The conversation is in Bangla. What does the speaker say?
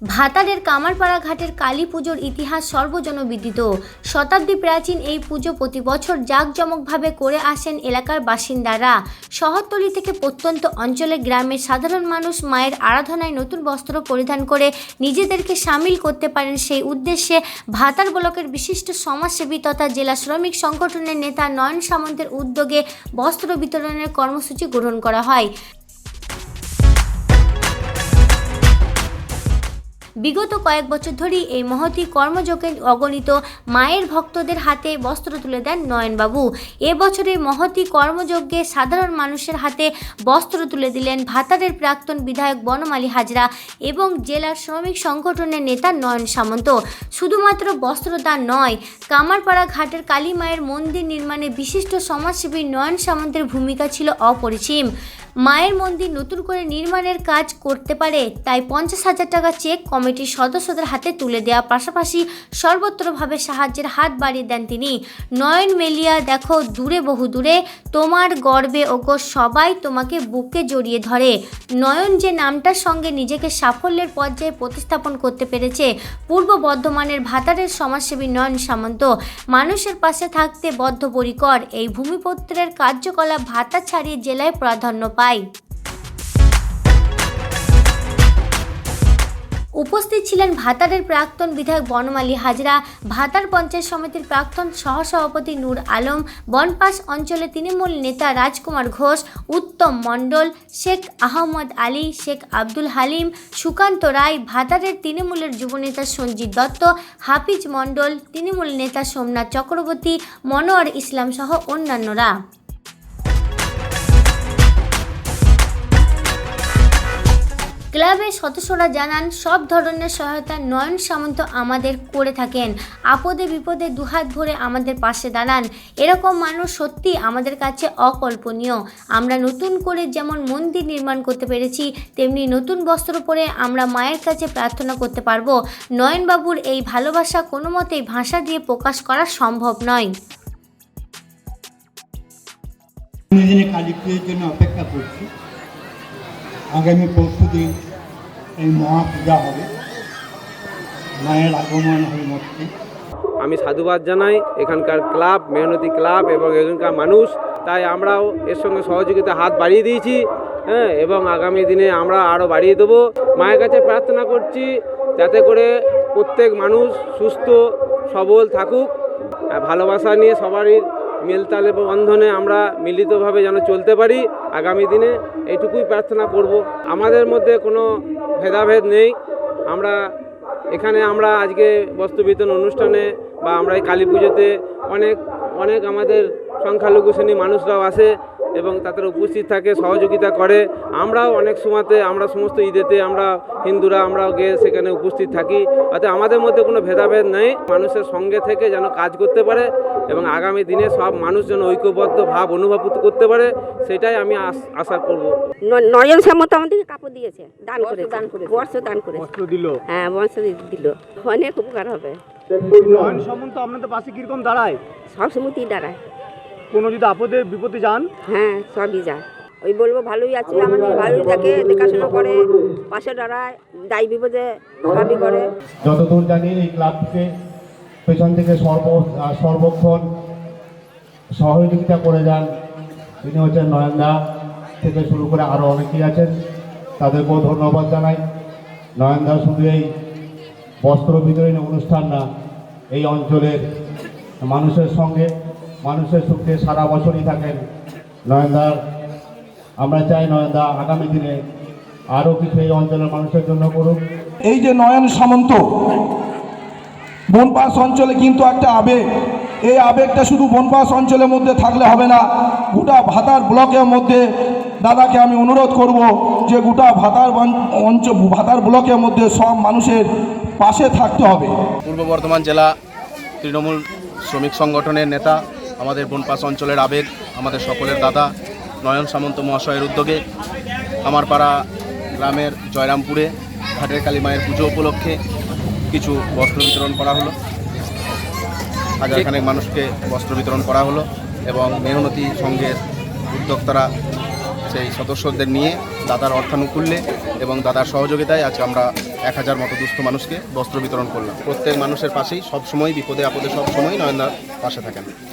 ভাতারের কামারপাড়া ঘাটের কালী পুজোর ইতিহাস সর্বজনবিদিত। শতাব্দী প্রাচীন এই পুজো প্রতি বছর জাঁকজমকভাবে করে আসেন এলাকার বাসিন্দারা। শহরতলি থেকে প্রত্যন্ত অঞ্চলে গ্রামের সাধারণ মানুষ মায়ের আরাধনায় নতুন বস্ত্র পরিধান করে নিজেদেরকে সামিল করতে পারেন সেই উদ্দেশ্যে ভাতার ব্লকের বিশিষ্ট সমাজসেবী তথা জেলা শ্রমিক সংগঠনের নেতা নয়ন সামন্তের উদ্যোগে বস্ত্র বিতরণের কর্মসূচি গ্রহণ করা হয়। বিগত কয়েক বছর ধরেই এই মহতি কর্মযোগে অগণিত মায়ের ভক্তদের হাতে বস্ত্র তুলে দেন নয়নবাবু। এবছরের মহতি কর্মযজ্ঞে সাধারণ মানুষের হাতে বস্ত্র তুলে দিলেন ভাতারের প্রাক্তন বিধায়ক বনমালী হাজরা এবং জেলার শ্রমিক সংগঠনের নেতা নয়ন সামন্ত। শুধুমাত্র বস্ত্রদান নয়, কামারপাড়া ঘাটের কালী মায়ের মন্দির নির্মাণে বিশিষ্ট সমাজসেবী নয়ন সামন্তের ভূমিকা ছিল অপরিসীম। মায়ের মন্দির নতুন করে নির্মাণের কাজ করতে পারে, তাই পঞ্চাশ হাজার টাকা চেক কমিটির সদস্যদের হাতে তুলে দেওয়া পাশাপাশি সর্বত্রভাবে সাহায্যের হাত বাড়িয়ে দেন তিনি। নয়ন মেলিয়া, দেখো, দূরে বহু দূরে, তোমার গর্বে ওগো সবাই তোমাকে বুকে জড়িয়ে ধরে। নয়ন যে নামটার সঙ্গে নিজেকে সাফল্যের পর্যায়ে প্রতিস্থাপন করতে পেরেছে, পূর্ব বর্ধমানের ভাতারের সমাজসেবী নয়ন সামন্ত। মানুষের পাশে থাকতে বদ্ধপরিকর, এই ভূমিপত্রের কার্যকলাপ ভাতা ছাড়িয়ে জেলায় প্রাধান্য পায়। উপস্থিত ছিলেন ভাতারের প্রাক্তন বিধায়ক বনমালী হাজরা, ভাতার পঞ্চায়েত সমিতির প্রাক্তন সহসভাপতি নূর আলম বনপাস অঞ্চলে তৃণমূল নেতা রাজকুমার ঘোষ, উত্তম মণ্ডল, শেখ আহমদ আলী, শেখ আব্দুল হালিম, সুকান্ত রায়, ভাতারের তৃণমূলের যুবনেতা সঞ্জিত দত্ত, হাফিজ মণ্ডল, তৃণমূল নেতা সোমনাথ চক্রবর্তী, মনোয়ার ইসলাম সহ অন্যান্যরা। ক্লাবের সদস্যরা জানান, সব ধরনের সহায়তা নয়ন সামন্ত আমাদের করে থাকেন। আপদে বিপদে দুহাত ভরে আমাদের পাশে দাঁড়ান। এরকম মানুষ সত্যি আমাদের কাছে অকল্পনীয়। আমরা নতুন করে যেমন মন্দির নির্মাণ করতে পেরেছি, তেমনি নতুন বস্ত্র পরে আমরা মায়ের কাছে প্রার্থনা করতে পারব। নয়নবাবুর এই ভালোবাসা কোনো মতেই ভাষা দিয়ে প্রকাশ করা সম্ভব নয়। কালী পুজোর জন্য অপেক্ষা করছি আগামী পরশু দিন এই মহাপূজা হবে। মায়ের আগমন হবে মধ্যে আমি সাধুবাদ জানাই, এখানকার ক্লাব, মেহনতি ক্লাব এবং এখানকার মানুষ। তাই আমরাও এর সঙ্গে সহযোগিতা হাত বাড়িয়ে দিয়েছি হ্যাঁ এবং আগামী দিনে আমরা আরও বাড়িয়ে দেবো। মায়ের কাছে প্রার্থনা করছি যাতে করে প্রত্যেক মানুষ সুস্থ, সবল থাকুক। ভালোবাসা নিয়ে সবারই মেলতালে বন্ধনে আমরা মিলিতভাবে যেন চলতে পারি, আগামী দিনে এইটুকুই প্রার্থনা করব। আমাদের মধ্যে কোনো ভেদাভেদ নেই। আমরা এখানে আমরা আজকে বস্ত্র বিতরণ অনুষ্ঠানে বা আমরা এই কালী পুজোতে অনেক অনেক আমাদের সংখ্যালঘু শ্রেণির মানুষরাও আসে এবং তাদের উপস্থিত থাকে, সহযোগিতা করে। আমরাও অনেক সময়তে আমরা সমস্ত ঈদেতে আমরা হিন্দুরা, আমরাও গিয়ে সেখানে উপস্থিত থাকি। অর্থাৎ আমাদের মধ্যে কোনো ভেদাভেদ নেই। মানুষের সঙ্গে থেকে যেন কাজ করতে পারে। এবং আগামী দিনে সব মানুষ যেন ঐক্যবদ্ধ ভাব অনুভব করতে পারে সেটাই আমি আশ- আশা করব। ন- নয়ন সামন্ত আমাদেরকে কাপড় দিয়েছে দান করে দান করে বর্ষ দান করে বস্ত্র দিল। হ্যাঁ বর্ষ দিল। অনেক উপকার হবে। নয়ন সামন্ত আপনাদের পাশে কীরকম দাঁড়ায়? সব সময়ই দাঁড়ায়। কোনো যদি আপদে বিপদে যান? হ্যাঁ সবই যায়। ওই বলব ভালোই আছে আমাদের ভালোই থাকে দেখাশোনা করে পাশে দাঁড়ায় দায়ী বিপদে সবই করে। যতদূর জানি এই ক্লাবকে পেছন থেকে সর্ব সর্বক্ষণ সহযোগিতা করে যান তিনি হচ্ছেন নয়নদা থেকে শুরু করে আরও অনেকেই আছেন। তাদেরকেও ধন্যবাদ জানাই। নয়নদা শুধু এই বস্ত্র বিতরণী অনুষ্ঠান না, এই অঞ্চলের মানুষের সঙ্গে মানুষের সুখে সারা বছরই থাকেন নয়নদার আমরা চাই নয়নদা আগামী দিনে আরও কিছু এই অঞ্চলের মানুষের জন্য করুক। এই যে নয়ন সামন্ত বনপাস অঞ্চলে কিন্তু একটা আবেগ। এই আবেগটা শুধু বনপাস অঞ্চলের মধ্যে থাকলে হবে না, গোটা ভাতার ব্লকের মধ্যে। দাদাকে আমি অনুরোধ করব যে গোটা ভাতার অঞ্চল ভাতার ব্লকের মধ্যে সব মানুষের পাশে থাকতে হবে। পূর্ব বর্ধমান জেলা তৃণমূল শ্রমিক সংগঠনের নেতা, আমাদের বনপাস অঞ্চলের আবেগ, আমাদের সকলের দাদা, নয়ন সামন্ত মহাশয়ের উদ্যোগে আমার পাড়া গ্রামের জয়রামপুরে, ঘাটের কালী মায়ের পুজো উপলক্ষে কিছু বস্ত্র বিতরণ করা হলো। হাজারখানেক মানুষকে বস্ত্র বিতরণ করা হলো এবং মেহনতি সংঘের উদ্যোক্তারা সেই সদস্যদের নিয়ে দাদার অর্থানুকূল্যে এবং দাদার সহযোগিতায় আজকে আমরা এক হাজার মতো দুস্থ মানুষকে বস্ত্র বিতরণ করলাম। প্রত্যেক মানুষের পাশেই সবসময় বিপদে আপদে সবসময় নয়নদার পাশে থাকেন।